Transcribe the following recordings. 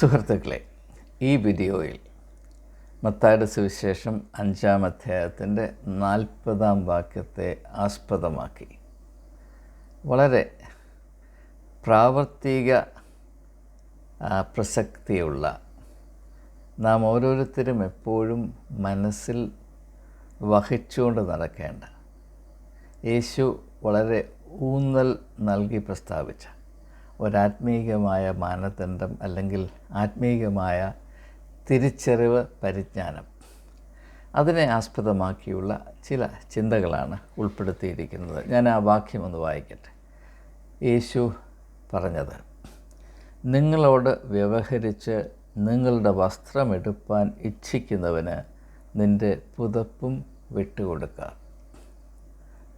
സുഹൃത്തുക്കളെ ഈ വീഡിയോയിൽ മത്തായുടെ സുവിശേഷം അഞ്ചാം അധ്യായത്തിന്റെ നാൽപ്പതാം വാക്യത്തെ ആസ്പദമാക്കി. വളരെ പ്രാവർത്തിക പ്രസക്തിയുള്ള നാം ഓരോരുത്തരും എപ്പോഴും മനസ്സിൽ വഹിച്ചുകൊണ്ട് നടക്കേണ്ട. യേശു വളരെ ഊന്നൽ നൽകി പ്രസ്താവിച്ച ഒരാത്മീകമായ മാനദണ്ഡം അല്ലെങ്കിൽ ആത്മീകമായ തിരിച്ചറിവ് പരിജ്ഞാനം. അതിനെ ആസ്പദമാക്കിയുള്ള ചില ചിന്തകളാണ് ഉൾപ്പെടുത്തിയിരിക്കുന്നത്. ഞാൻ ആ വാക്യം ഒന്ന് വായിക്കട്ടെ. യേശു പറഞ്ഞത് നിങ്ങളോട് വ്യവഹരിച്ച് നിങ്ങളുടെ വസ്ത്രമെടുപ്പാൻ ഇച്ഛിക്കുന്നവന് നിന്റെ പുതപ്പും വിട്ടുകൊടുക്കുക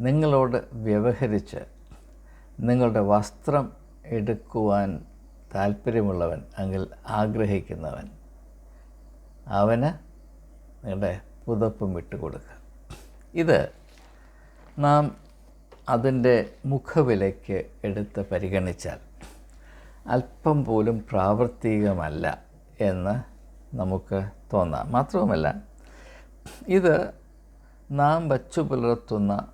നിങ്ങളോട് വ്യവഹരിച്ച് നിങ്ങളുടെ വസ്ത്രം എടുക്കുവാൻ താല്പര്യമുള്ളവൻ അല്ലെങ്കിൽ ആഗ്രഹിക്കുന്നവൻ അവന് നിങ്ങളുടെ പുതപ്പും വിട്ടുകൊടുക്കുക. ഇത് നാം അതിന്റെ മുഖവിലയ്ക്ക് എടുത്ത് പരിഗണിച്ചാൽ അല്പം പോലും പ്രാവർത്തികമല്ല എന്ന് നമുക്ക് തോന്നാം. മാത്രവുമല്ല ഇത് നാം വച്ചു പുലർത്തുന്ന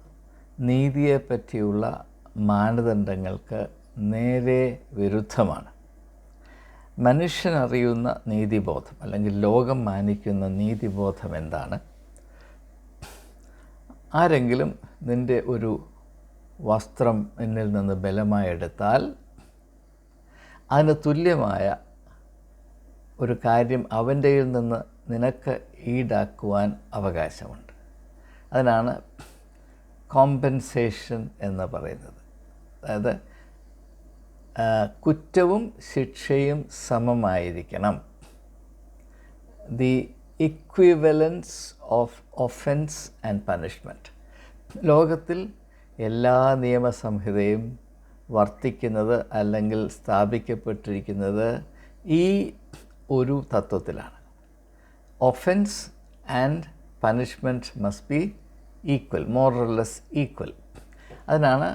നീതിയെപ്പറ്റിയുള്ള മാനദണ്ഡങ്ങൾക്ക് നേരെ വിരുദ്ധമാണ്. മനുഷ്യനറിയുന്ന നീതിബോധം അല്ലെങ്കിൽ ലോകം മാനിക്കുന്ന നീതിബോധം എന്താണ്? ആരെങ്കിലും നിന്റെ ഒരു വസ്ത്രം എന്നിൽ നിന്ന് ബലമായി എടുത്താൽ അതിന് തുല്യമായ ഒരു കാര്യം അവന്റെ നിന്ന് നിനക്ക് ഈടാക്കുവാൻ അവകാശമുണ്ട്. അതിനാണ് കോമ്പൻസേഷൻ എന്ന് പറയുന്നത്. അതായത് കുറ്റവും ശിക്ഷയും സമമായിരിക്കണം. The equivalence of offence and punishment ലോകത്തിൽ എല്ലാ നിയമസംഹിതയും വർത്തിക്കുന്നത് അല്ലെങ്കിൽ സ്ഥാപിക്കപ്പെട്ടിരിക്കുന്നത് ഈ ഒരു തത്വത്തിലാണ്. Offence and punishment must be equal more or less equal അതിനാണ്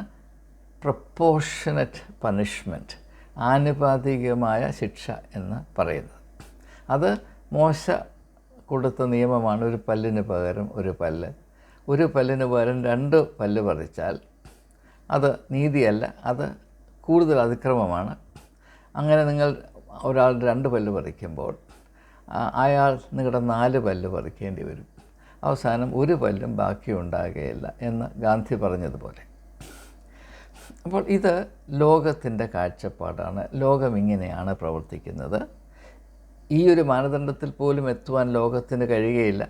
പ്രപ്പോർഷനറ്റ് പണിഷ്മെന്റ് ആനുപാതികമായ ശിക്ഷ എന്ന് പറയുന്നത്. അത് മോശ കൊടുത്ത നിയമമാണ് ഒരു പല്ലിന് പകരം ഒരു പല്ല്. ഒരു പല്ലിന് പകരം രണ്ട് പല്ല് പറിച്ചാൽ അത് നീതിയല്ല അത് കൂടുതൽ അതിക്രമമാണ്. അങ്ങനെ നിങ്ങൾ ഒരാൾ രണ്ട് പല്ല് പറിക്കുമ്പോൾ അയാൾ നിങ്ങളുടെ നാല് പല്ല് പറിക്കേണ്ടി വരും. അവസാനം ഒരു പല്ലും ബാക്കി ഉണ്ടാകുകയില്ല എന്ന് ഗാന്ധി പറഞ്ഞതുപോലെ. അപ്പോൾ ഇത് ലോകത്തിന്റെ കാഴ്ചപ്പാടാണ്. ലോകം ഇങ്ങനെയാണ് പ്രവർത്തിക്കുന്നത്. ഈ ഒരു മാനദണ്ഡത്തിൽ പോലും എത്തുവാൻ ലോകത്തിന് കഴിയുകയില്ല.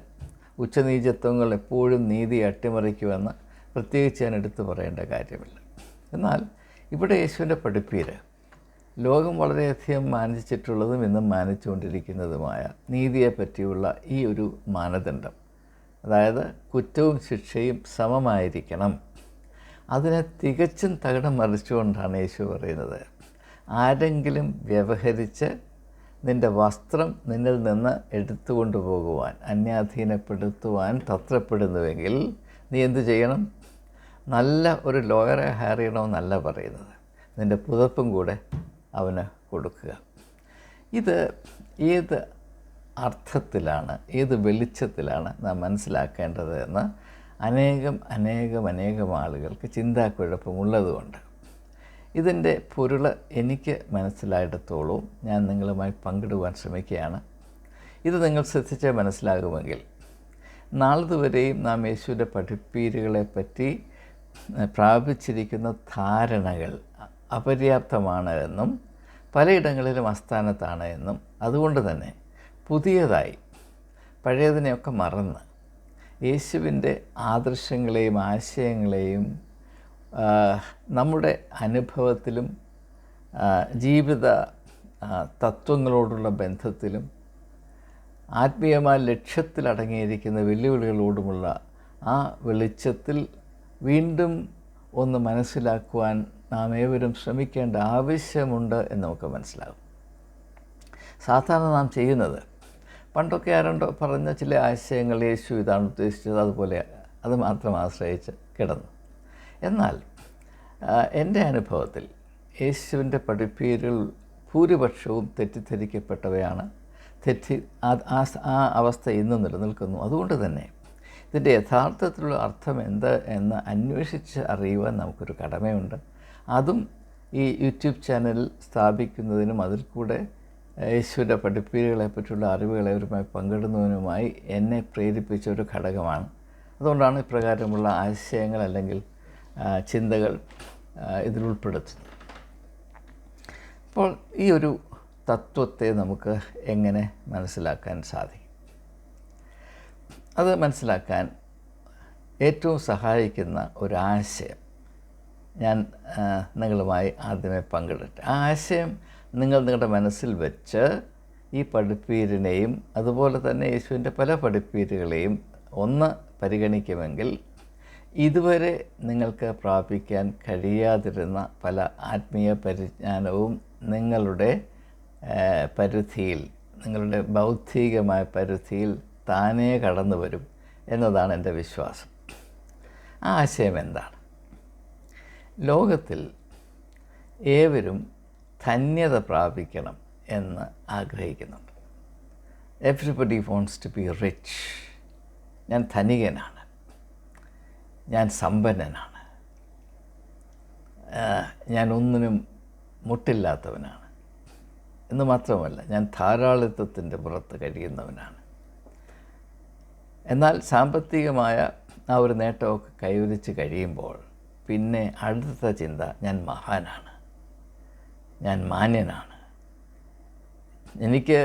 ഉച്ചനീചത്വങ്ങൾ എപ്പോഴും നീതി അട്ടിമറിക്കുമെന്ന് പ്രത്യേകിച്ച് ഞാൻ എടുത്തു പറയേണ്ട കാര്യമില്ല. എന്നാൽ ഇവിടെ യേശുവിന്റെ പഠിപ്പീര് ലോകം വളരെയധികം മാനിച്ചിട്ടുള്ളതും ഇന്നും മാനിച്ചുകൊണ്ടിരിക്കുന്നതുമായ നീതിയെ പറ്റിയുള്ള ഈ ഒരു മാനദണ്ഡം. അതായത് കുറ്റവും ശിക്ഷയും സമമായിരിക്കണം. അതിനെ തികച്ചും തകിടം മറിച്ചുകൊണ്ടാണ് യേശു പറയുന്നത്. ആരെങ്കിലും വ്യവഹരിച്ച് നിന്റെ വസ്ത്രം നിന്നിൽ നിന്ന് എടുത്തുകൊണ്ടു പോകുവാൻ അന്യാധീനപ്പെടുത്തുവാൻ തത്രപ്പെടുന്നുവെങ്കിൽ നീ എന്തു ചെയ്യണം? നല്ല ഒരു ലോയറെ ഹയർ ചെയ്യണമെന്നല്ല പറയുന്നത്. നിന്റെ പുതപ്പും കൂടെ അവന് കൊടുക്കുക. ഇത് ഏത് അർത്ഥത്തിലാണ് ഏത് വെളിച്ചത്തിലാണ് നാം മനസ്സിലാക്കേണ്ടത് എന്ന് അനേകം അനേകം അനേകം ആളുകൾക്ക് ചിന്താക്കുഴപ്പമുള്ളതുകൊണ്ട് ഇതിന്റെ പൊരുൾ എനിക്ക് മനസ്സിലായിടത്തോളവും ഞാൻ നിങ്ങളുമായി പങ്കിടുവാൻ ശ്രമിക്കുകയാണ്. ഇത് നിങ്ങൾ ശ്രദ്ധിച്ച് മനസ്സിലാകുമെങ്കിൽ നാളിതുവരെയും നാം യേശുവിന്റെ പഠിപ്പീരുകളെ പറ്റി പ്രാപിച്ചിരിക്കുന്ന ധാരണകൾ അപര്യാപ്തമാണ് എന്നും പലയിടങ്ങളിലും അസ്ഥാനത്താണ് എന്നും അതുകൊണ്ട് തന്നെ പുതിയതായി പഴയതിനെയൊക്കെ മറന്ന് യേശുവിന്റെ ആദർശങ്ങളെയും ആശയങ്ങളെയും നമ്മുടെ അനുഭവത്തിലും ജീവിത തത്വങ്ങളോടുള്ള ബന്ധത്തിലും ആത്മീയമായ ലക്ഷ്യത്തിൽ അടങ്ങിയിരിക്കുന്ന വെല്ലുവിളികളോടുമുള്ള ആ വെളിച്ചത്തിൽ വീണ്ടും ഒന്ന് മനസ്സിലാക്കുവാൻ നാം ഏവരും ശ്രമിക്കേണ്ട ആവശ്യമുണ്ട് എന്ന് നമുക്ക് മനസ്സിലാകും. സാധാരണ നാം ചെയ്യുന്നത് പണ്ടൊക്കെ ആരണ്ടോ പറഞ്ഞ ചില ആശയങ്ങൾ യേശു ഇതാണ് ഉദ്ദേശിച്ചത് അതുപോലെ അത് മാത്രം ആശ്രയിച്ച് കിടന്നു. എന്നാൽ എന്റെ അനുഭവത്തിൽ യേശുവിന്റെ പഠിപ്പീരുകൾ ഭൂരിപക്ഷവും തെറ്റിദ്ധരിക്കപ്പെട്ടവയാണ്. തെറ്റി ആ ആ അവസ്ഥ ഇന്നും നിലനിൽക്കുന്നു. അതുകൊണ്ട് തന്നെ ഇതിന്റെ യഥാർത്ഥത്തിലുള്ള അർത്ഥം എന്ത് എന്ന് അന്വേഷിച്ച് അറിയുവാൻ നമുക്കൊരു കടമയുണ്ട്. അതും ഈ യൂട്യൂബ് ചാനൽ സ്ഥാപിക്കുന്നതിനും അതിൽ കൂടെ യേശുവിന്റെ പഠിപ്പീരുകളെ പറ്റിയുള്ള അറിവുകളെ അവരുമായി പങ്കിടുന്നതിനുമായി എന്നെ പ്രേരിപ്പിച്ച ഒരു ഘടകമാണ്. അതുകൊണ്ടാണ് ഇപ്രകാരമുള്ള ആശയങ്ങൾ അല്ലെങ്കിൽ ചിന്തകൾ ഇതിൽ ഉൾപ്പെടുത്തുന്നത്. അപ്പോൾ ഈ ഒരു തത്വത്തെ നമുക്ക് എങ്ങനെ മനസ്സിലാക്കാൻ സാധിക്കും? അത് മനസ്സിലാക്കാൻ ഏറ്റവും സഹായിക്കുന്ന ഒരാശയം ഞാൻ ആ, നിങ്ങളുമായി ആദ്യമേ പങ്കിടട്ടെ. ആ ആശയം നിങ്ങൾ നിങ്ങളുടെ മനസ്സിൽ വെച്ച് ഈ പഠിപ്പീരിനെയും അതുപോലെ തന്നെ യേശുവിന്റെ പല പഠിപ്പീരുകളെയും ഒന്ന് പരിഗണിക്കുമെങ്കിൽ ഇതുവരെ നിങ്ങൾക്ക് പ്രാപിക്കാൻ കഴിയാതിരുന്ന പല ആത്മീയ പരിജ്ഞാനവും നിങ്ങളുടെ പരിധിയിൽ നിങ്ങളുടെ ബൗദ്ധികമായ പരിധിയിൽ താനേ കടന്നു വരും എന്നതാണ് എന്റെ വിശ്വാസം. ആ ആശയം എന്താണ്? ലോകത്തിൽ ഏവരും ധന്യത പ്രാപിക്കണം എന്ന് ആഗ്രഹിക്കുന്നുണ്ട്. Everybody wants to be rich ഞാൻ ധനികനാണ്. ഞാൻ സമ്പന്നനാണ്. ഞാൻ ഒന്നിനും മുട്ടില്ലാത്തവനാണ്. എന്ന് മാത്രമല്ല ഞാൻ ധാരാളിത്വത്തിന്റെ പുറത്ത് കഴിയുന്നവനാണ്. എന്നാൽ സാമ്പത്തികമായ ആ ഒരു നേട്ടമൊക്കെ കൈവരിച്ച് കഴിയുമ്പോൾ പിന്നെ അടുത്ത ചിന്ത ഞാൻ മഹാനാണ്. ഞാൻ മാന്യനാണ്. എനിക്ക്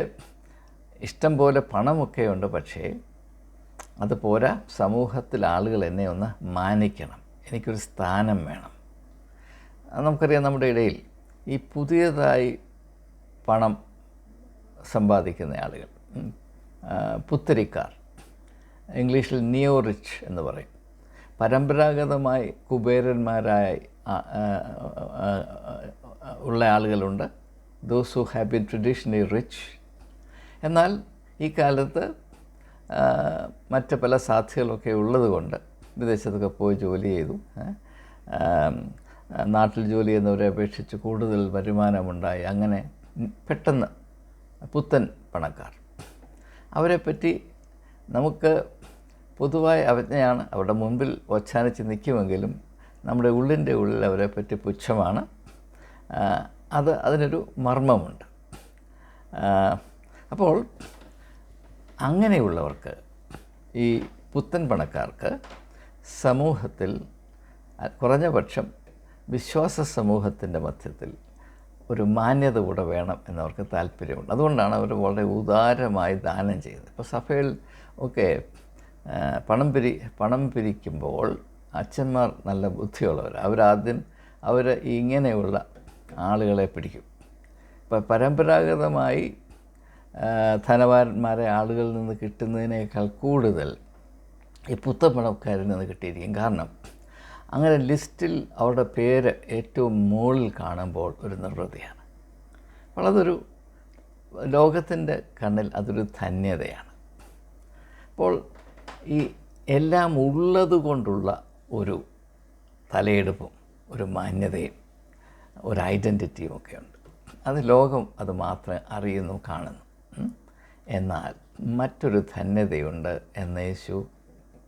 ഇഷ്ടം പോലെ പണമൊക്കെ ഉണ്ട് പക്ഷേ അത് പോരാ സമൂഹത്തിൽ ആളുകൾ എന്നെ ഒന്ന് മാനിക്കണം. എനിക്കൊരു സ്ഥാനം വേണം. നമുക്കറിയാം നമ്മുടെ ഇടയിൽ ഈ പുതിയതായി പണം സമ്പാദിക്കുന്ന ആളുകൾ പുത്തരിക്കാർ ഇംഗ്ലീഷിൽ നിയോ റിച്ച് എന്ന് പറയും. പരമ്പരാഗതമായി കുബേരന്മാരായി ഉള്ള ആളുകളുണ്ട്. Those who have been traditionally rich എന്നാൽ ഈ കാലത്ത് മറ്റ് പല സാധ്യതകളൊക്കെ ഉള്ളതുകൊണ്ട് വിദേശത്തൊക്കെ പോയി ജോലി ചെയ്തു. നാട്ടിൽ ജോലി ചെയ്യുന്നവരെ അപേക്ഷിച്ച് കൂടുതൽ വരുമാനമുണ്ടായി. അങ്ങനെ പെട്ടെന്ന് പുത്തൻ പണക്കാർ. അവരെപ്പറ്റി നമുക്ക് പൊതുവായ അവജ്ഞയാണ്. അവരുടെ മുമ്പിൽ ഒച്ചാനിച്ച് നിൽക്കുമെങ്കിലും നമ്മുടെ ഉള്ളിന്റെ ഉള്ളിൽ അവരെപ്പറ്റി പുച്ഛമാണ്. അത് അതിനൊരു മർമ്മമുണ്ട്. അപ്പോൾ അങ്ങനെയുള്ളവർക്ക് ഈ പുത്തൻ പണക്കാർക്ക് സമൂഹത്തിൽ കുറഞ്ഞപക്ഷം കുറഞ്ഞ പക്ഷം വിശ്വാസ സമൂഹത്തിന്റെ മധ്യത്തിൽ ഒരു മാന്യത കൂടെ വേണം എന്നവർക്ക് താല്പര്യമുണ്ട്. അതുകൊണ്ടാണ് അവർ വളരെ ഉദാരമായി ദാനം ചെയ്യുന്നത്. ഇപ്പോൾ സഭയിൽ ഒക്കെ പണം പിരി പണം പിരിക്കുമ്പോൾ അച്ഛന്മാർ നല്ല ബുദ്ധിയുള്ളവർ അവരാദ്യം അവർ ഇങ്ങനെയുള്ള ആളുകളെ പിടിക്കും. ഇപ്പം പരമ്പരാഗതമായി ധനവാന്മാരെ ആളുകളിൽ നിന്ന് കിട്ടുന്നതിനേക്കാൾ കൂടുതൽ ഈ പുത്തപ്പണക്കാരിൽ നിന്ന് കിട്ടിയിരിക്കും. കാരണം അങ്ങനെ ലിസ്റ്റിൽ അവരുടെ പേര് ഏറ്റവും മുകളിൽ കാണുമ്പോൾ ഒരു നിർവൃതിയാണ്. അതൊരു ലോകത്തിന്റെ കണ്ണിൽ അതൊരു ധന്യതയാണ്. അപ്പോൾ ഈ എല്ലാം ഉള്ളതുകൊണ്ടുള്ള ഒരു തലയെടുപ്പും ഒരു മാന്യതയും ഒരു ഐഡന്റിറ്റിയും ഒക്കെ ഉണ്ട് അത് ലോകം അത് മാത്രമേ അറിയുന്നു കാണുന്നു. എന്നാൽ മറ്റൊരു ധന്യതയുണ്ട് എന്ന് യേശു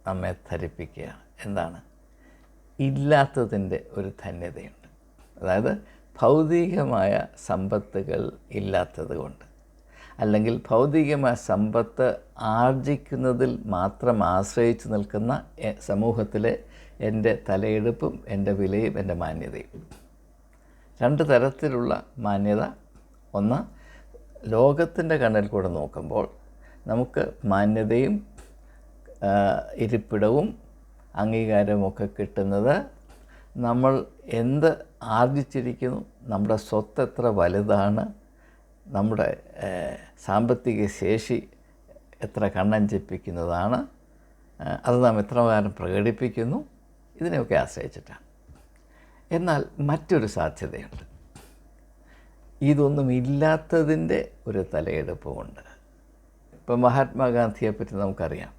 നമ്മെ ധരിപ്പിക്കുകയാണ്. എന്താണ്? ഇല്ലാത്തതിന്റെ ഒരു ധന്യതയുണ്ട്. അതായത് ഭൗതികമായ സമ്പത്തുകൾ ഇല്ലാത്തത് കൊണ്ട്. അല്ലെങ്കിൽ ഭൗതികമായ സമ്പത്ത് ആർജിക്കുന്നതിൽ മാത്രം ആശ്രയിച്ച് നിൽക്കുന്ന സമൂഹത്തിലെ എന്റെ തലയെടുപ്പും എന്റെ വിലയും എന്റെ മാന്യതയും. രണ്ട് തരത്തിലുള്ള മാന്യത. ഒന്ന് ലോകത്തിന്റെ കണ്ണിൽ കൂടെ നോക്കുമ്പോൾ നമുക്ക് മാന്യതയും ഇരിപ്പിടവും അംഗീകാരമൊക്കെ കിട്ടുന്നത് നമ്മൾ എന്ത് ആർജിച്ചിരിക്കുന്നു നമ്മുടെ സ്വത്ത് എത്ര വലുതാണ് നമ്മുടെ സാമ്പത്തിക ശേഷി എത്ര കണ്ണഞ്ചിപ്പിക്കുന്നതാണ് അത് നാം എത്രകാലം പ്രകടിപ്പിക്കുന്നു ഇതിനെയൊക്കെ ആശ്രയിച്ചിട്ടാണ്. എന്നാൽ മറ്റൊരു സാധ്യതയുണ്ട്. ഇതൊന്നും ഇല്ലാത്തതിന്റെ ഒരു തലയെടുപ്പുമുണ്ട്. ഇപ്പം മഹാത്മാഗാന്ധിയെപ്പറ്റി നമുക്കറിയാം.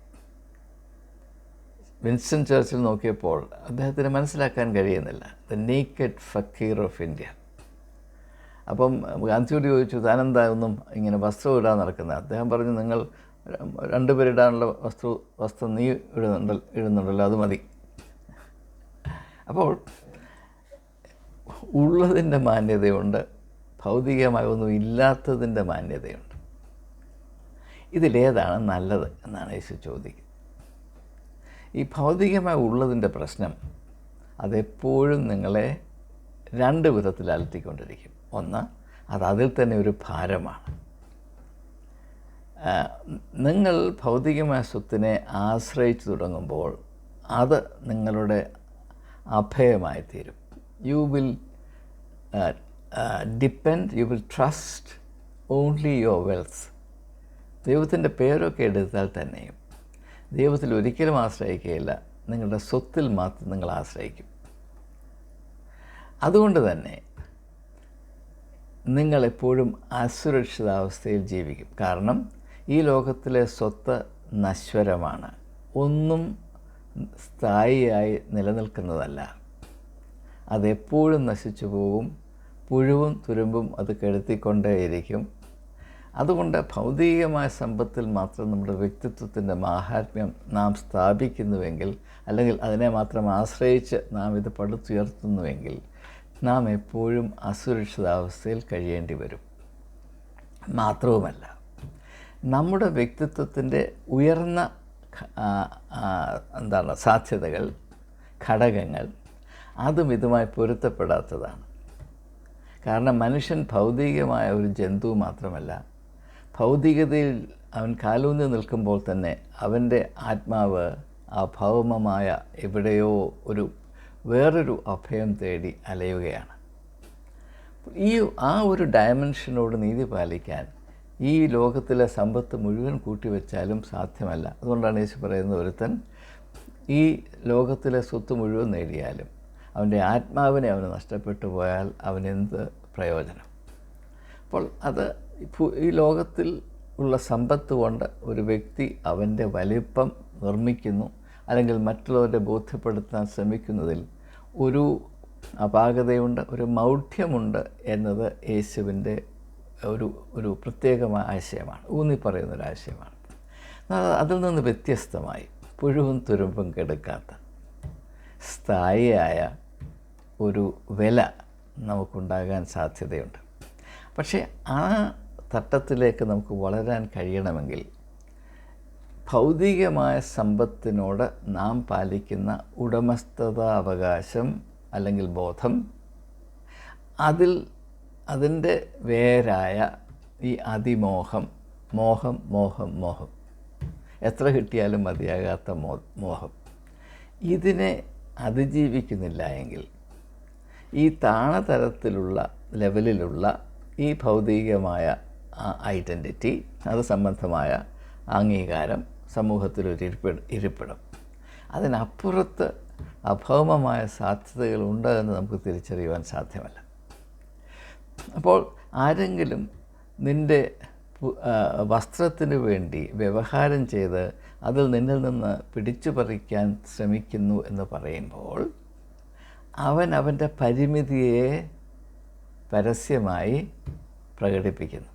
വിൻസ്റ്റൺ ചർച്ചിൽ നോക്കിയപ്പോൾ അദ്ദേഹത്തിന് മനസ്സിലാക്കാൻ കഴിയുന്നില്ല. The naked fakir of India. അപ്പം ഗാന്ധിയോട് ചോദിച്ചു താനെന്താ ഒന്നും ഇങ്ങനെ വസ്ത്രം ഇടാൻ നടക്കുന്നത് അദ്ദേഹം പറഞ്ഞു നിങ്ങൾ രണ്ടുപേരിടാനുള്ള വസ്തു വസ്ത്രം നീ ഇടുന്നുണ്ടല്ലോ ഇടുന്നുണ്ടല്ലോ അത് മതി. അപ്പോൾ ഉള്ളതിന്റെ മാന്യതയുണ്ട് ഭൗതികമായ ഒന്നും ഇല്ലാത്തതിന്റെ മാന്യതയുണ്ട്. ഇതിലേതാണ് നല്ലത് എന്നാണ് യേശു ചോദിക്കുന്നത്. ഈ ഭൗതികമായി ഉള്ളതിന്റെ പ്രശ്നം അതെപ്പോഴും നിങ്ങളെ രണ്ട് വിധത്തിൽ അലത്തിക്കൊണ്ടിരിക്കും ഒന്ന് അത് അതിൽ തന്നെ ഒരു ഭാരമാണ്. നിങ്ങൾ ഭൗതികമായ സ്വത്തിനെ ആശ്രയിച്ചു തുടങ്ങുമ്പോൾ അത് നിങ്ങളുടെ അഭയമായി തീരും. You will depend you will trust only your wealth ദൈവത്തിന്റെ പേരൊക്കെ എടുത്താൽ തന്നെയും. ദൈവത്തിൽ ഒരിക്കലും ആശ്രയിക്കുകയില്ല. നിങ്ങളുടെ സ്വത്തിൽ മാത്രം നിങ്ങൾ ആശ്രയിക്കും. അതുകൊണ്ട് തന്നെ നിങ്ങളെപ്പോഴും അസുരക്ഷിതാവസ്ഥയിൽ ജീവിക്കും. കാരണം ഈ ലോകത്തിലെ സ്വത്ത് നശ്വരമാണ്. ഒന്നും സ്ഥായിയായി നിലനിൽക്കുന്നതല്ല. അതെപ്പോഴും നശിച്ചു പോകും. പുഴുവും തുരുമ്പും അത് കെടുത്തിക്കൊണ്ടേയിരിക്കും. അതുകൊണ്ട് ഭൗതികമായ സമ്പത്തിൽ മാത്രം നമ്മുടെ വ്യക്തിത്വത്തിന്റെ മാഹാത്മ്യം നാം സ്ഥാപിക്കുന്നുവെങ്കിൽ അല്ലെങ്കിൽ അതിനെ മാത്രം ആശ്രയിച്ച് നാം ഇത് പടുത്തുയർത്തുന്നുവെങ്കിൽ നാം എപ്പോഴും അസുരക്ഷിതാവസ്ഥയിൽ കഴിയേണ്ടി വരും. മാത്രവുമല്ല നമ്മുടെ വ്യക്തിത്വത്തിന്റെ ഉയർന്ന എന്താണ് സാധ്യതകൾ ഘടകങ്ങൾ അതും ഇതുമായി പൊരുത്തപ്പെടാത്തതാണ്. കാരണം മനുഷ്യൻ ഭൗതികമായ ഒരു ജന്തു മാത്രമല്ല. ഭൗതികതയിൽ അവൻ കാലൂന്നി നിൽക്കുമ്പോൾ തന്നെ അവന്റെ ആത്മാവ് ആ ഭൗമമായ എവിടെയോ ഒരു വേറൊരു അഭയം തേടി അലയുകയാണ്. ഈ ആ ഒരു ഡയമെൻഷനോട് നീതി പാലിക്കാൻ ഈ ലോകത്തിലെ സമ്പത്ത് മുഴുവൻ കൂട്ടിവെച്ചാലും സാധ്യമല്ല. അതുകൊണ്ടാണ് യേശു പറയുന്നത് ഒരുത്തൻ ഈ ലോകത്തിലെ സ്വത്ത് മുഴുവൻ നേടിയാലും അവന്റെ ആത്മാവിനെ അവന് നഷ്ടപ്പെട്ടു പോയാൽ അവനെന്ത് പ്രയോജനം? അപ്പോൾ അത് ഈ ലോകത്തിൽ ഉള്ള സമ്പത്ത് കൊണ്ട് ഒരു വ്യക്തി അവന്റെ വലിപ്പം നിർമ്മിക്കുന്നു അല്ലെങ്കിൽ മറ്റുള്ളവരെ ബോധ്യപ്പെടുത്താൻ ശ്രമിക്കുന്നതിൽ ഒരു അപാകതയുണ്ട് ഒരു മൗഢ്യമുണ്ട് എന്നത് യേശുവിന്റെ ഒരു ഒരു പ്രത്യേകമായ ആശയമാണ് ഊന്നി പറയുന്ന ഒരു ആശയമാണ് അതിൽ നിന്ന് വ്യത്യസ്തമായി പുഴുവും തുരുമ്പും കെടുക്കാത്ത സ്ഥായിയായ ഒരു വില നമുക്കുണ്ടാകാൻ സാധ്യതയുണ്ട്. പക്ഷേ ആ തട്ടത്തിലേക്ക് നമുക്ക് വളരാൻ കഴിയണമെങ്കിൽ ഭൗതികമായ സമ്പത്തിനോട് നാം പാലിക്കുന്ന ഉടമസ്ഥതാവകാശം അല്ലെങ്കിൽ ബോധം അതിൽ അതിന്റെ വേരായ ഈ അതിമോഹം മോഹം മോഹം മോഹം എത്ര കിട്ടിയാലും മതിയാകാത്ത മോഹം ഇതിനെ അതിജീവിക്കുന്നില്ല എങ്കിൽ ഈ താണതരത്തിലുള്ള ലെവലിലുള്ള ഈ ഭൗതികമായ ഐഡന്റിറ്റി അത് സംബന്ധമായ അംഗീകാരം സമൂഹത്തിൽ ഒരു ഇരിപ്പിട ഇരിപ്പിടം. അതിനപ്പുറത്ത് അഭൗമമായ സാധ്യതകളുണ്ട് എന്ന് നമുക്ക് തിരിച്ചറിയുവാൻ സാധ്യമല്ല. അപ്പോൾ ആരെങ്കിലും നിന്റെ വസ്ത്രത്തിനു വേണ്ടി വ്യവഹാരം ചെയ്ത് അതിൽ നിന്നിൽ നിന്ന് പിടിച്ചു പറിക്കാൻ ശ്രമിക്കുന്നു എന്ന് പറയുമ്പോൾ അവൻ അവന്റെ പരിമിതിയെ പരസ്യമായി പ്രകടിപ്പിക്കുന്നു.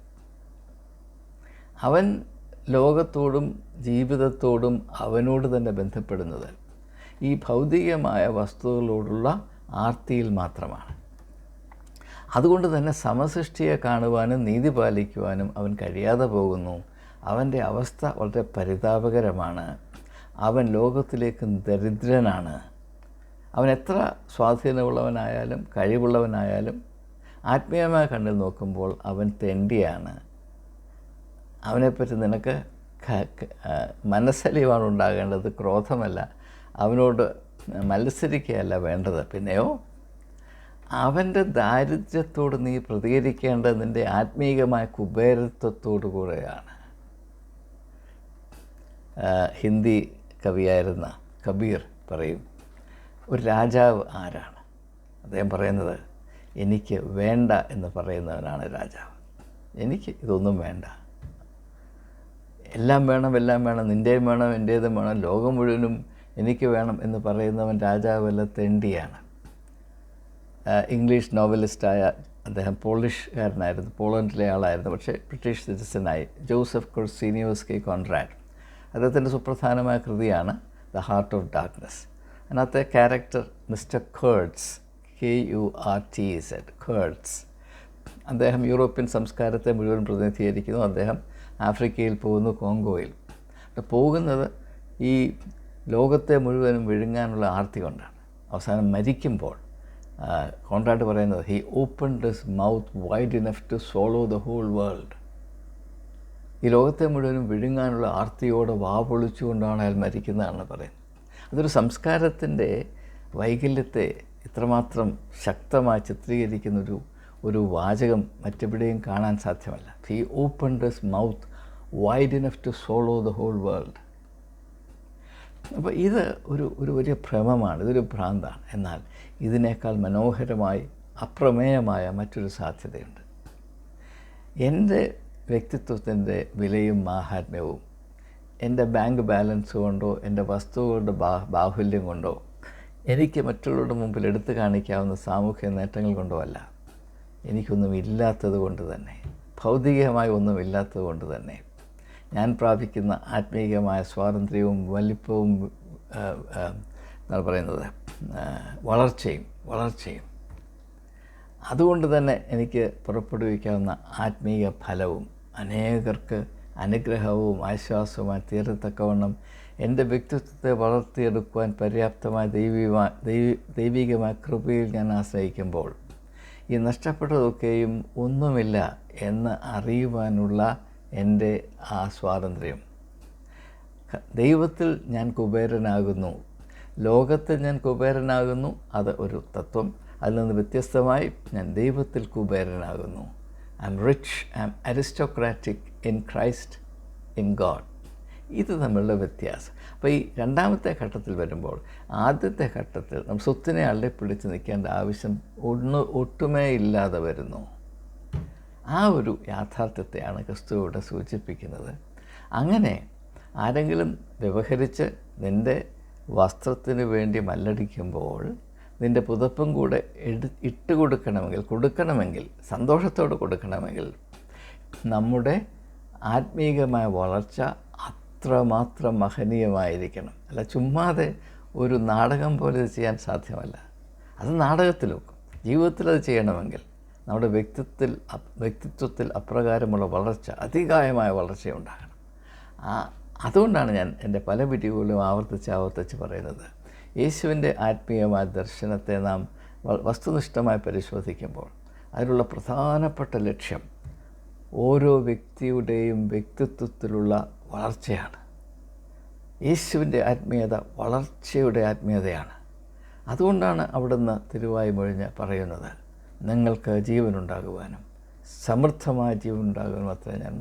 അവൻ ലോകത്തോടും ജീവിതത്തോടും അവനോട് തന്നെ ബന്ധപ്പെടുന്നത് ഈ ഭൗതികമായ വസ്തുക്കളോടുള്ള ആർത്തിയിൽ മാത്രമാണ്. അതുകൊണ്ട് തന്നെ സമസൃഷ്ടിയെ കാണുവാനും നീതി പാലിക്കുവാനും അവൻ കഴിയാതെ പോകുന്നു. അവന്റെ അവസ്ഥ വളരെ പരിതാപകരമാണ്. അവൻ ലോകത്തിലേക്ക് ദരിദ്രനാണ്. അവൻ എത്ര സ്വാധീനമുള്ളവനായാലും കഴിവുള്ളവനായാലും ആത്മീയമായ കണ്ണിൽ നോക്കുമ്പോൾ അവൻ തെണ്ടിയാണ്. അവനെപ്പറ്റി നിനക്ക് മനസ്സലിവാണ് ഉണ്ടാകേണ്ടത്. ക്രോധമല്ല. അവനോട് മത്സരിക്കുകയല്ല വേണ്ടത്. പിന്നെയോ? അവന്റെ ദാരിദ്ര്യത്തോട് നീ പ്രതികരിക്കേണ്ടത് നിന്റെ ആത്മീയമായ കുബേരത്വത്തോടു കൂടെയാണ്. ഹിന്ദി കവിയായിരുന്ന കബീർ പറയും ഒരു രാജാവ് ആരാണ്? അദ്ദേഹം പറയുന്നത് എനിക്ക് വേണ്ട എന്ന് പറയുന്നവനാണ് രാജാവ്. എനിക്ക് ഇതൊന്നും വേണ്ട. എല്ലാം വേണം എല്ലാം വേണം. നിന്റെയും വേണം എന്റേതും വേണം. ലോകം മുഴുവനും എനിക്ക് വേണം എന്ന് പറയുന്നവൻ രാജാവല്ല തെണ്ടിയാണ്. ഇംഗ്ലീഷ് നോവലിസ്റ്റായ അദ്ദേഹം പോളിഷ്കാരനായിരുന്നു പോളണ്ടിലെ ആളായിരുന്നു പക്ഷേ ബ്രിട്ടീഷ് സിറ്റിസനായി. Joseph Korzeniowski Conrad. അദ്ദേഹത്തിന്റെ സുപ്രധാനമായ കൃതിയാണ് ദ ഹാർട്ട് ഓഫ് ഡാർക്ക്നെസ്. അതിനകത്തെ character mister Kurtz K U R T Z Kurtz അദ്ദേഹം യൂറോപ്യൻ സംസ്കാരത്തെ മുഴുവൻ പ്രതിനിധീകരിക്കുന്നു. അദ്ദേഹം ആഫ്രിക്കയിൽ പോകുന്നു കോങ്കോയിൽ. പോകുന്നത് ഈ ലോകത്തെ മുഴുവനും വിഴുങ്ങാനുള്ള ആർത്തി കൊണ്ടാണ്. അവസാനം മരിക്കുമ്പോൾ കോൺട്രാക്ട് പറയുന്നത് he opened his mouth wide enough to swallow the whole world ഈ ലോകത്തെ മുഴുവനും വിഴുങ്ങാനുള്ള ആർത്തിയോടെ വാ പൊളിച്ചുകൊണ്ടാണ് അയാൾ മരിക്കുന്നതാണ് പറയുന്നത്. അതൊരു സംസ്കാരത്തിന്റെ വൈകല്യത്തെ ഇത്രമാത്രം ശക്തമായി ചിത്രീകരിക്കുന്നൊരു ഒരു വാചകം മറ്റെവിടെയും കാണാൻ സാധ്യമല്ല. He opened his mouth wide enough to swallow the whole world അപ്പോൾ ഇത് ഒരു ഒരു വലിയ ഭ്രമമാണ് ഇതൊരു ഭ്രാന്താണ്. എന്നാൽ ഇതിനേക്കാൾ മനോഹരമായി അപ്രമേയമായ മറ്റൊരു സാധ്യതയുണ്ട്. എന്റെ വ്യക്തിത്വത്തിന്റെ വിലയും മാഹാത്മ്യവും എന്റെ ബാങ്ക് ബാലൻസ് കൊണ്ടോ എന്റെ വസ്തുക്കളുടെ ബാ ബാഹുല്യം കൊണ്ടോ എനിക്ക് മറ്റുള്ളവരുടെ മുമ്പിൽ എടുത്തു കാണിക്കാവുന്ന സാമൂഹ്യ നേട്ടങ്ങൾ കൊണ്ടോ അല്ല. എനിക്കൊന്നും ഇല്ലാത്തത് കൊണ്ട് തന്നെ ഭൗതികമായി ഒന്നും ഇല്ലാത്തത് കൊണ്ട് തന്നെ. ഞാൻ പ്രാപിക്കുന്ന ആത്മീയമായ സ്വാതന്ത്ര്യവും വലിപ്പവും എന്താണ് പറയുന്നത് വളർച്ചയും വളർച്ചയും. അതുകൊണ്ട് തന്നെ എനിക്ക് പുറപ്പെടുവിക്കാവുന്ന ആത്മീയ ഫലവും അനേകർക്ക് അനുഗ്രഹവും ആശ്വാസവുമായി തീരത്തക്കവണ്ണം എന്റെ വ്യക്തിത്വത്തെ വളർത്തിയെടുക്കുവാൻ പര്യാപ്തമായ ദൈവികമായ ദൈവി ദൈവികമായ കൃപയിൽ ഞാൻ ആശ്രയിക്കുമ്പോൾ ഈ നഷ്ടപ്പെട്ടതൊക്കെയും ഒന്നുമില്ല എന്ന് അറിയുവാനുള്ള എന്റെ ആ സ്വാതന്ത്ര്യം. ദൈവത്തിൽ ഞാൻ കുബേരനാകുന്നു. ലോകത്തിൽ ഞാൻ കുബേരനാകുന്നു. അത് ഒരു തത്വം. അതിൽ നിന്ന് വ്യത്യസ്തമായി ഞാൻ ദൈവത്തിൽ കുബേരനാകുന്നു. I am rich I am aristocratic in Christ in God ഇത് തമ്മിലുള്ള വ്യത്യാസം. അപ്പോൾ ഈ രണ്ടാമത്തെ ഘട്ടത്തിൽ വരുമ്പോൾ ആദ്യത്തെ ഘട്ടത്തിൽ നമ്മൾ സ്വത്തിനെ അള്ളിപ്പിടിച്ച് നിൽക്കേണ്ട ആവശ്യം ഒന്ന് ഒട്ടുമേ ഇല്ലാതെ വരുന്നു. ആ ഒരു യാഥാർത്ഥ്യത്തെയാണ് ക്രിസ്തു ഇവിടെ സൂചിപ്പിക്കുന്നത്. അങ്ങനെ ആരെങ്കിലും വ്യവഹരിച്ച് നിന്റെ വസ്ത്രത്തിന് വേണ്ടി മല്ലടിക്കുമ്പോൾ നിന്റെ പുതപ്പും കൂടെ എടു ഇട്ട് കൊടുക്കണമെങ്കിൽ കൊടുക്കണമെങ്കിൽ സന്തോഷത്തോടെ കൊടുക്കണമെങ്കിൽ നമ്മുടെ ആത്മീകമായ വളർച്ച അത്രമാത്രം മഹനീയമായിരിക്കണം. അല്ല ചുമ്മാതെ ഒരു നാടകം പോലെ ചെയ്യാൻ സാധ്യമല്ല. അത് നാടകത്തിലും ജീവിതത്തിൽ അത് ചെയ്യണമെങ്കിൽ നമ്മുടെ വ്യക്തിത്വത്തിൽ വ്യക്തിത്വത്തിൽ അപ്രകാരമുള്ള വളർച്ച അതികായമായ വളർച്ചയുണ്ടാകണം. ആ അതുകൊണ്ടാണ് ഞാൻ എന്റെ പല വീഡിയോകളിലും ആവർത്തിച്ച് ആവർത്തിച്ച് പറയുന്നത്. യേശുവിന്റെ ആത്മീയമായ ദർശനത്തെ നാം വസ്തുനിഷ്ഠമായി പരിശോധിക്കുമ്പോൾ അതിനുള്ള പ്രധാനപ്പെട്ട ലക്ഷ്യം ഓരോ വ്യക്തിയുടെയും വ്യക്തിത്വത്തിലുള്ള വളർച്ചയാണ്. യേശുവിന്റെ ആത്മീയത വളർച്ചയുടെ ആത്മീയതയാണ്. അതുകൊണ്ടാണ് അവിടുന്ന് തിരുവായി മൊഴിഞ്ഞ് പറയുന്നത് നിങ്ങൾക്ക് ജീവനുണ്ടാകുവാനും സമൃദ്ധമായ ജീവനുണ്ടാകുവാനും അത്ര ഞാൻ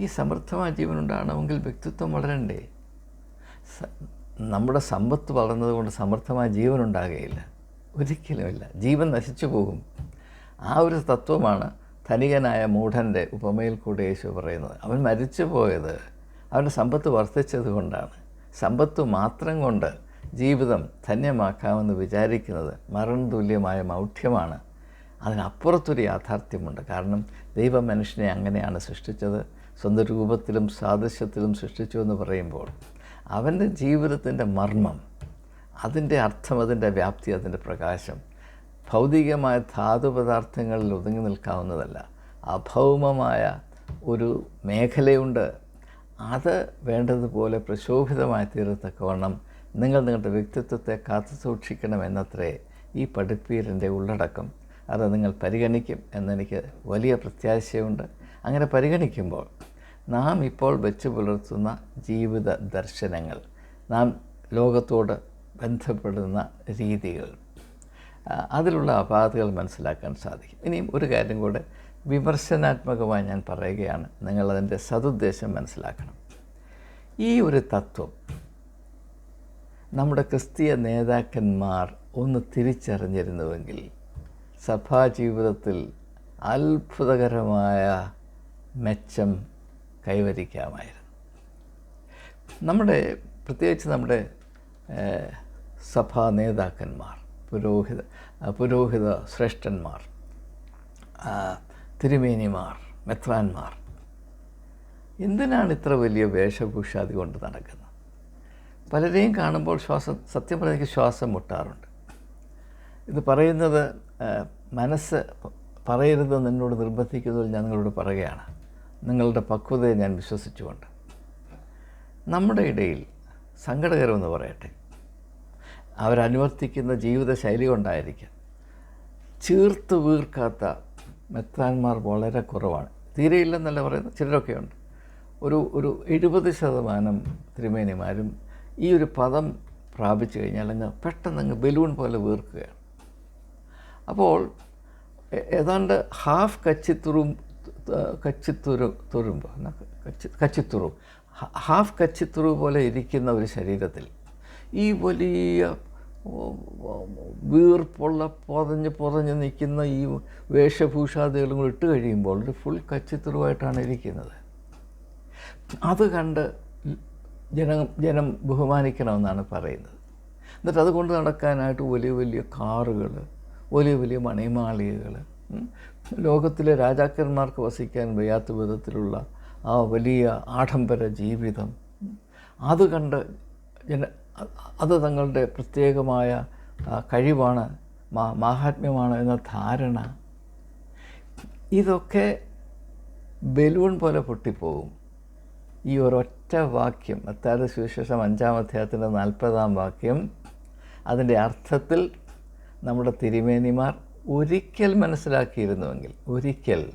ഈ സമൃദ്ധമായ ജീവനുണ്ടാകണമെങ്കിൽ വ്യക്തിത്വം വളരണ്ടേ? നമ്മുടെ സമ്പത്ത് വളർന്നതുകൊണ്ട് സമർത്ഥമായ ജീവൻ ഉണ്ടാകുകയില്ല ഒരിക്കലുമില്ല. ജീവൻ നശിച്ചു പോകും. ആ ഒരു തത്വമാണ് ധനികനായ മൂഢന്റെ ഉപമയിൽ കൂടെ യേശു പറയുന്നത്. അവൻ മരിച്ചു പോയത് അവന്റെ സമ്പത്ത് വർദ്ധിച്ചത് കൊണ്ടാണ്. സമ്പത്ത് മാത്രം കൊണ്ട് ജീവിതം ധന്യമാക്കാമെന്ന് വിചാരിക്കുന്നത് മരണതുല്യമായ മൗഢ്യമാണ്. അതിനപ്പുറത്തൊരു യാഥാർത്ഥ്യമുണ്ട്. കാരണം ദൈവം മനുഷ്യനെ അങ്ങനെയാണ് സൃഷ്ടിച്ചത്. സ്വന്തം രൂപത്തിലും സാദൃശ്യത്തിലും സൃഷ്ടിച്ചു എന്ന് പറയുമ്പോൾ അവന്റെ ജീവിതത്തിന്റെ മർമ്മം അതിന്റെ അർത്ഥം അതിന്റെ വ്യാപ്തി അതിന്റെ പ്രകാശം ഭൗതികമായ ധാതുപദാർത്ഥങ്ങളിൽ ഒതുങ്ങി നിൽക്കാവുന്നതല്ല. അഭൗമമായ ഒരു മേഖലയുണ്ട്. അത് വേണ്ടതുപോലെ പ്രശോഭിതമായി തീരത്തക്കവണ്ണം നിങ്ങൾ നിങ്ങളുടെ വ്യക്തിത്വത്തെ കാത്തു സൂക്ഷിക്കണം എന്നത്രേ ഈ പഠിപ്പീരിന്റെ ഉള്ളടക്കം. അത് നിങ്ങൾ പരിഗണിക്കും എന്നെനിക്ക് വലിയ പ്രത്യാശയുണ്ട്. അങ്ങനെ പരിഗണിക്കുമ്പോൾ നാം ഇപ്പോൾ വെച്ച് പുലർത്തുന്ന ജീവിത ദർശനങ്ങൾ നാം ലോകത്തോട് ബന്ധപ്പെടുന്ന രീതികൾ അതിലുള്ള അപാധകൾ മനസ്സിലാക്കാൻ സാധിക്കും. ഇനിയും ഒരു കാര്യം കൂടെ വിമർശനാത്മകമായി ഞാൻ പറയുകയാണ് നിങ്ങളതിന്റെ സതുദ്ദേശം മനസ്സിലാക്കണം. ഈ ഒരു തത്വം നമ്മുടെ ക്രിസ്തീയ നേതാക്കന്മാർ ഒന്ന് തിരിച്ചറിഞ്ഞിരുന്നുവെങ്കിൽ സഭാ ജീവിതത്തിൽ അത്ഭുതകരമായ മെച്ചം കൈവരിക്കാമായിരുന്നു. നമ്മുടെ പ്രത്യേകിച്ച് നമ്മുടെ സഭാ നേതാക്കന്മാർ പുരോഹിത പുരോഹിത ശ്രേഷ്ഠന്മാർ തിരുമേനിമാർ മെത്രാന്മാർ എന്തിനാണ് ഇത്ര വലിയ വേഷഭൂഷാദി കൊണ്ട് നടക്കുന്നത്? പലരെയും കാണുമ്പോൾ ശ്വാസം സത്യം പറഞ്ഞ ശ്വാസം മുട്ടാറുണ്ട്. ഇത് പറയുന്നത് മനസ്സ് പറയരുതെന്ന് എന്നോട് നിർബന്ധിക്കുന്നതിൽ ഞാൻ നിങ്ങളോട് പറയുകയാണ്. നിങ്ങളുടെ പക്വതയെ ഞാൻ വിശ്വസിച്ചുകൊണ്ട്. നമ്മുടെ ഇടയിൽ സങ്കടകരമെന്ന് പറയട്ടെ. അവരനുവർത്തിക്കുന്ന ജീവിതശൈലി കൊണ്ടായിരിക്കാം. ചീർത്ത് വീർക്കാത്ത മെത്രാന്മാർ വളരെ കുറവാണ്. തീരെയില്ലെന്നല്ല പറയുന്നത് ചിലരൊക്കെ ഉണ്ട്. ഒരു ഒരു എഴുപത് ശതമാനം ത്രിമേനിമാരും ഈ ഒരു പദം പ്രാപിച്ചു കഴിഞ്ഞാൽ അങ്ങ് പെട്ടെന്ന് അങ്ങ് ബലൂൺ പോലെ വീർക്കുകയാണ്. അപ്പോൾ ഏതാണ്ട് ഹാഫ് കച്ചിത്തുറും കച്ചിത്തുരു തുരുമ്പോ കച്ചി കച്ചിത്തുറു ഹാഫ് കച്ചിത്തുറു പോലെ ഇരിക്കുന്ന ഒരു ശരീരത്തിൽ ഈ വലിയ വീർപ്പുള്ള പൊതഞ്ഞ് പൊതഞ്ഞ് നിൽക്കുന്ന ഈ വേഷഭൂഷാദികളും കൂടി ഇട്ട് കഴിയുമ്പോൾ ഒരു ഫുൾ കച്ചിത്തുറുവായിട്ടാണ് ഇരിക്കുന്നത്. അത് കണ്ട് ജനം ജനം ബഹുമാനിക്കണമെന്നാണ് പറയുന്നത്. എന്നിട്ട് അതുകൊണ്ട് നടക്കാനായിട്ട് വലിയ വലിയ കാറുകൾ വലിയ വലിയ മണിമാളികകൾ ലോകത്തിലെ രാജാക്കന്മാർക്ക് വസിക്കാൻ വയ്യാത്ത വിധത്തിലുള്ള ആ വലിയ ആഡംബര ജീവിതം. അത് കണ്ട് ജന അത് തങ്ങളുടെ പ്രത്യേകമായ കഴിവാണ് മാഹാത്മ്യമാണ് എന്ന ധാരണ. ഇതൊക്കെ ബലൂൺ പോലെ പൊട്ടിപ്പോകും. ഈ ഒരൊറ്റ വാക്യം അത്താഴ സുവിശേഷം അഞ്ചാം അധ്യായത്തിന്റെ നാൽപ്പതാം വാക്യം അതിന്റെ അർത്ഥത്തിൽ നമ്മുടെ തിരുമേനിമാർ ഒരിക്കൽ മനസ്സിലാക്കിയിരുന്നുവെങ്കിൽ ഒരിക്കൽ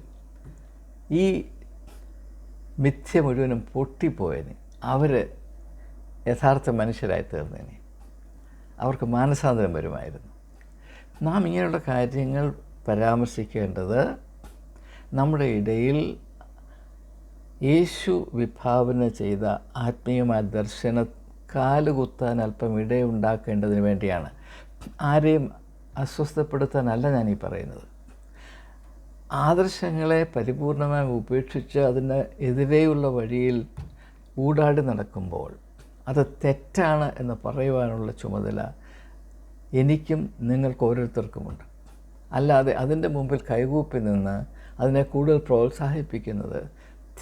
ഈ മിഥ്യ മുഴുവനും പൊട്ടിപ്പോയതിന് അവർ യഥാർത്ഥ മനുഷ്യരായി തീർന്നേനെ. അവർക്ക് മാനസാന്തരം വരുമായിരുന്നു. നാം ഇങ്ങനെയുള്ള കാര്യങ്ങൾ പരാമർശിക്കേണ്ടത് നമ്മുടെ ഇടയിൽ യേശു വിഭാവന ചെയ്ത ആത്മീയമായ ദർശന കാലുകുത്താൻ അല്പം ഇടയുണ്ടാക്കേണ്ടതിന് വേണ്ടിയാണ്. ആരെയും അസ്വസ്ഥപ്പെടുത്താനല്ല ഈ പറയുന്നത്. ആദർശങ്ങളെ പരിപൂർണമായി ഉപേക്ഷിച്ച് അതിന് എതിരെയുള്ള വഴിയിൽ ഊടാടി നടക്കുമ്പോൾ അത് തെറ്റാണ് എന്ന് പറയുവാനുള്ള ചുമതല എനിക്കും നിങ്ങൾക്ക് ഓരോരുത്തർക്കുമുണ്ട്. അല്ലാതെ അതിന്റെ മുമ്പിൽ കൈകൂപ്പി നിന്ന് അതിനെ കൂടുതൽ പ്രോത്സാഹിപ്പിക്കുന്നത്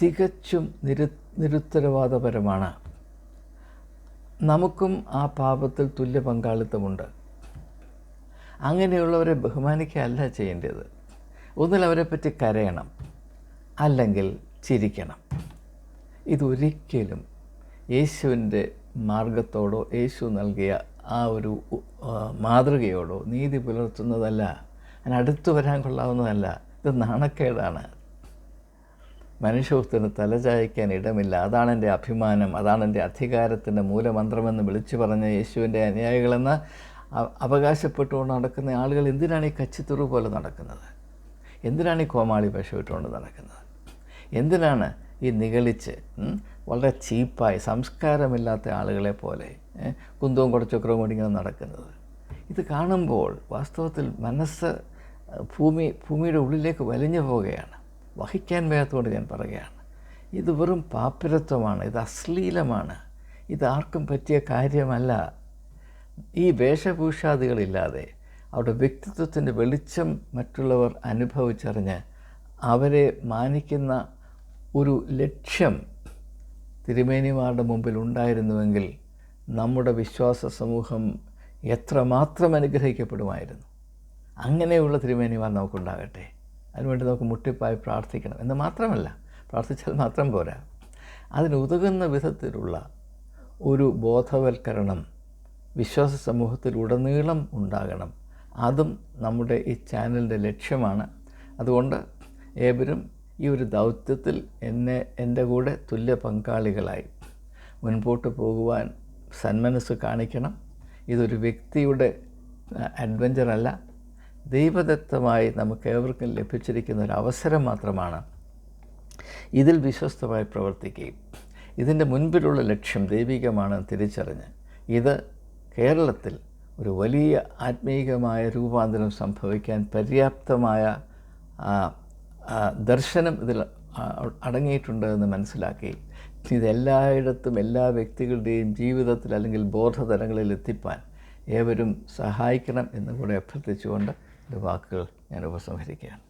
തികച്ചും നിരു നിരുത്തരവാദപരമാണ്. നമുക്കും ആ പാപത്തിൽ തുല്യ പങ്കാളിത്തമുണ്ട്. അങ്ങനെയുള്ളവരെ ബഹുമാനിക്കുകയല്ല ചെയ്യേണ്ടത്. ഒന്നിൽ പറ്റി കരയണം അല്ലെങ്കിൽ ചിരിക്കണം. ഇതൊരിക്കലും യേശുവിന്റെ മാർഗത്തോടോ യേശു നൽകിയ ആ ഒരു മാതൃകയോടോ നീതി പുലർത്തുന്നതല്ല അതിനടുത്ത് വരാൻ കൊള്ളാവുന്നതല്ല. ഇത് നാണക്കേടാണ്. മനുഷ്യത്തിന് തലചായ്ക്കാൻ ഇടമില്ല. അതാണ് എന്റെ അഭിമാനം അതാണ് എന്റെ അധികാരത്തിന്റെ മൂലമന്ത്രമെന്ന് വിളിച്ചു പറഞ്ഞ യേശുവിന്റെ അനുയായികളെന്ന് അവകാശപ്പെട്ടുകൊണ്ട് നടക്കുന്ന ആളുകൾ എന്തിനാണ് ഈ കച്ചിത്തുറു പോലെ നടക്കുന്നത്? എന്തിനാണ് ഈ കോമാളി പശു ഇട്ടുകൊണ്ട് നടക്കുന്നത്? എന്തിനാണ് ഈ നിഗളിച്ച് വളരെ ചീപ്പായി സംസ്കാരമില്ലാത്ത ആളുകളെ പോലെ കുന്തവും കുടച്ചക്രവും കൂടി ഇങ്ങനെ നടക്കുന്നത്? ഇത് കാണുമ്പോൾ വാസ്തവത്തിൽ മനസ്സ് ഭൂമി ഭൂമിയുടെ ഉള്ളിലേക്ക് വലിഞ്ഞു പോവുകയാണ്. വഹിക്കാൻ വയ്യാത്തതുകൊണ്ട് ഞാൻ പറയുകയാണ്. ഇത് വെറും പാപ്പിരത്വമാണ് ഇത് അശ്ലീലമാണ്. ഇത് ആർക്കും പറ്റിയ കാര്യമല്ല. ഈ വേഷഭൂഷാദികളില്ലാതെ അവരുടെ വ്യക്തിത്വത്തിന്റെ വെളിച്ചം മറ്റുള്ളവർ അനുഭവിച്ചറിഞ്ഞ് അവരെ മാനിക്കുന്ന ഒരു ലക്ഷ്യം തിരുമേനിമാരുടെ മുമ്പിൽ ഉണ്ടായിരുന്നുവെങ്കിൽ നമ്മുടെ വിശ്വാസ സമൂഹം എത്രമാത്രം അനുഗ്രഹിക്കപ്പെടുമായിരുന്നു. അങ്ങനെയുള്ള തിരുമേനിമാർ നമുക്കുണ്ടാകട്ടെ. അതിനുവേണ്ടി നമുക്ക് മുട്ടിപ്പായി പ്രാർത്ഥിക്കണം എന്ന് മാത്രമല്ല പ്രാർത്ഥിച്ചാൽ മാത്രം പോരാ. അതിനുതകുന്ന വിധത്തിലുള്ള ഒരു ബോധവൽക്കരണം വിശ്വാസ സമൂഹത്തിൽ ഉടനീളം ഉണ്ടാകണം. അതും നമ്മുടെ ഈ ചാനലിന്റെ ലക്ഷ്യമാണ്. അതുകൊണ്ട് ഏവരും ഈ ഒരു ദൗത്യത്തിൽ എന്നെ എന്റെ കൂടെ തുല്യ പങ്കാളികളായി മുൻപോട്ട് പോകുവാൻ സന്മനസ് കാണിക്കണം. ഇതൊരു വ്യക്തിയുടെ അഡ്വഞ്ചറല്ല. ദൈവദത്തമായി നമുക്ക് ഏവർക്കും ലഭിച്ചിരിക്കുന്ന ഒരു അവസരം മാത്രമാണ് ഇതിൽ വിശ്വസ്തമായി പ്രവർത്തിക്കുകയും. ഇതിന്റെ മുൻപിലുള്ള ലക്ഷ്യം ദൈവികമാണെന്ന് തിരിച്ചറിഞ്ഞ് ഇത് കേരളത്തിൽ ഒരു വലിയ ആത്മീയമായ രൂപാന്തരം സംഭവിക്കാൻ പര്യാപ്തമായ ദർശനം ഇതിൽ അടങ്ങിയിട്ടുണ്ട് എന്ന് മനസ്സിലാക്കി. ഇതെല്ലായിടത്തും എല്ലാ വ്യക്തികളുടെയും ജീവിതത്തിൽ അല്ലെങ്കിൽ ബോധതലങ്ങളിൽ എത്തിപ്പാൻ ഏവരും സഹായിക്കണം എന്നുകൂടെ അഭ്യർത്ഥിച്ചുകൊണ്ട് എന്റെ വാക്കുകൾ ഞാൻ ഉപസംഹരിക്കുകയാണ്.